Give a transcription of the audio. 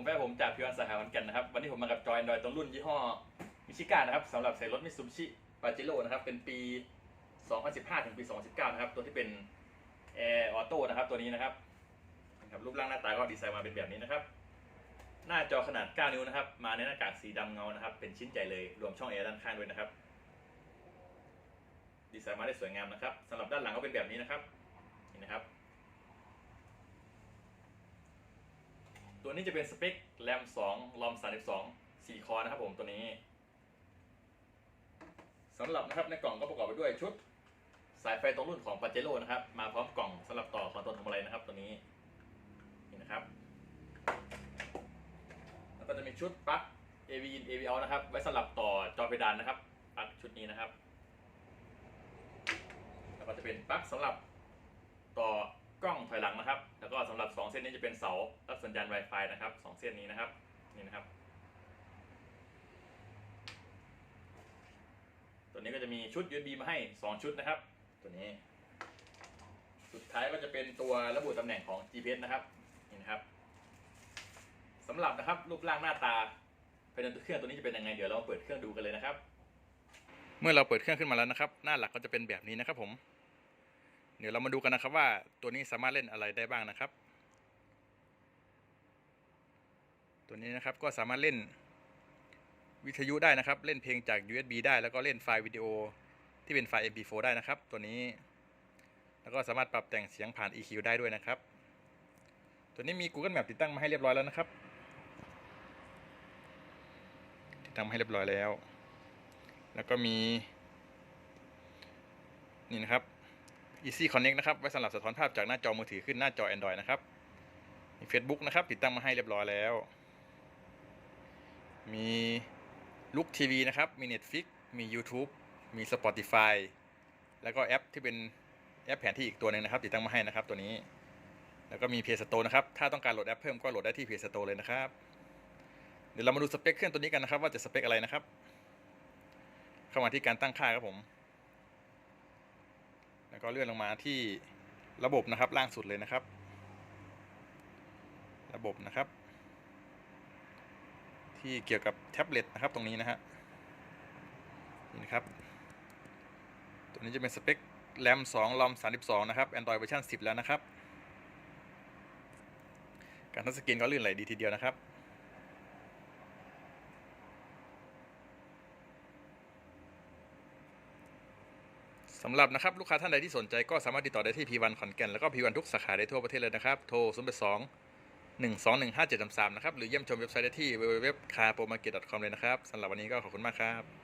ผมแฟนผมจากพิวันสาขาขอนก่นนะครับ วันนี้ผมมากับจอย Android ตรงรุ่นยี่ห้อมิชิก้านะครับสำหรับใส่รถมิซูบิชิปาเจโร่นะครับ เป็นปี 2015 ถึงปี 2019 นะครับ ตัวที่เป็นแอร์ออโต้นะครับ ตัวนี้นะครับนะครับ รูปร่างหน้าตาก็ดีไซน์มาเป็นแบบนี้นะครับ หน้าจอขนาด 9 นิ้วนะครับ มาในหน้ากากสีดำเงานะครับ เป็นชิ้นใหญ่เลย รวมช่องแอร์ด้านข้างด้วยนะครับ ดีไซน์มาได้สวยงามนะครับสำหรับด้านหลังก็เป็นแบบนี้นะครับ นี่นะครับ ตัวนี้จะเป็นสเปคแรม2รอม32 4 คอนะครับผมตัวนี้สำหรับนะครับในกล่องก็ประกอบไปด้วยชุด สายไฟตรงรุ่นของ p a j e r o นะครับ มาพร้อมกล่องสำหรับต่อคอนโทรลทำอะไรนะครับ ตัวนี้นี่นะครับ แล้วก็จะมีชุดปลั๊ก AV in AV out นะครับ ไว้สำหรับต่อจอเพดานนะครับปลั๊กชุดนี้นะครับ แล้วก็จะเป็นปลั๊กสำหรับต่อกล้องถอยหลังนะครับ แล้วก็สำหรับ 2 เส้นนี้จะเป็นเสารับสัญญาณ Wi-Fi นะครับ 2 เส้นนี้นะครับนี่นะครับ ตัวนี้ก็จะมีชุด USB มาให้ 2 ชุดนะครับ ตัวนี้ สุดท้ายก็จะเป็นตัวระบุตำแหน่งของ GPS นะครับนี่นะครับสำหรับนะครับรูปร่างหน้าตาภายในตัวเครื่องตัวนี้จะเป็นยังไงเดี๋ยวเราเปิดเครื่องดูกันเลยนะครับ เมื่อเราเปิดเครื่องขึ้นมาแล้วนะครับ หน้าหลักก็จะเป็นแบบนี้นะครับผม เดี๋ยวเรามาดูกันนะครับว่าตัวนี้สามารถเล่นอะไรได้บ้างนะครับ ตัวนี้นะครับก็สามารถเล่นวิทยุได้นะครับ เล่นเพลงจาก USB ได้ แล้วก็เล่นไฟล์วิดีโอที่เป็นไฟล์ MP4 ได้นะครับ ตัวนี้ แล้วก็สามารถปรับแต่งเสียงผ่าน EQ ได้ด้วยนะครับ ตัวนี้มี Google Map ติดตั้งมาให้เรียบร้อยแล้วนะครับ ติดตั้งมาให้เรียบร้อยแล้ว แล้วก็มี นี่นะครับ Easy Connect นะครับ ไว้สำหรับสะท้อนภาพจากหน้าจอมือถือขึ้นหน้าจอ Android นะครับ มี Facebook นะครับ ติดตั้งมาให้เรียบร้อยแล้ว มีลุกทีวีนะครับ มี Netflix มี YouTube มี Spotify แล้วก็แอปที่เป็นแอปแผนที่อีกตัวหนึ่งนะครับ ติดตั้งมาให้นะครับ ตัวนี้ แล้วก็มี Play Store นะครับ ถ้าต้องการโหลดแอปเพิ่มก็โหลดได้ที่ Play Store เลยนะครับ เดี๋ยวเรามาดูสเปคเครื่องตัวนี้กันนะครับ ว่าจะสเปคอะไรนะครับ เข้ามาที่การตั้งค่าครับผม แล้วก็เลื่อนลงมาที่ระบบนะครับล่างสุดเลยนะครับ ระบบนะครับ ที่เกี่ยวกับแท็บเล็ตนะครับตรงนี้นะฮะนี่นะครับ ตัวนี้จะเป็นสเปคแรม2รอม32 นะครับ Android เวอร์ชัน10 แล้วนะครับ การทัชสกรีนก็ลื่นไหลดีทีเดียวนะครับ สำหรับนะครับลูกค้าท่านใดที่สนใจก็สามารถติดต่อได้ที่พีวันขอนแก่นแล้วก็พีวันทุกสาขาได้ทั่วประเทศเลยนะครับ โทร 02-1215733 นะครับ หรือเยี่ยมชมเว็บไซต์ได้ที่ www.carpromarket.com เลยนะครับสำหรับวันนี้ก็ขอบคุณมากครับ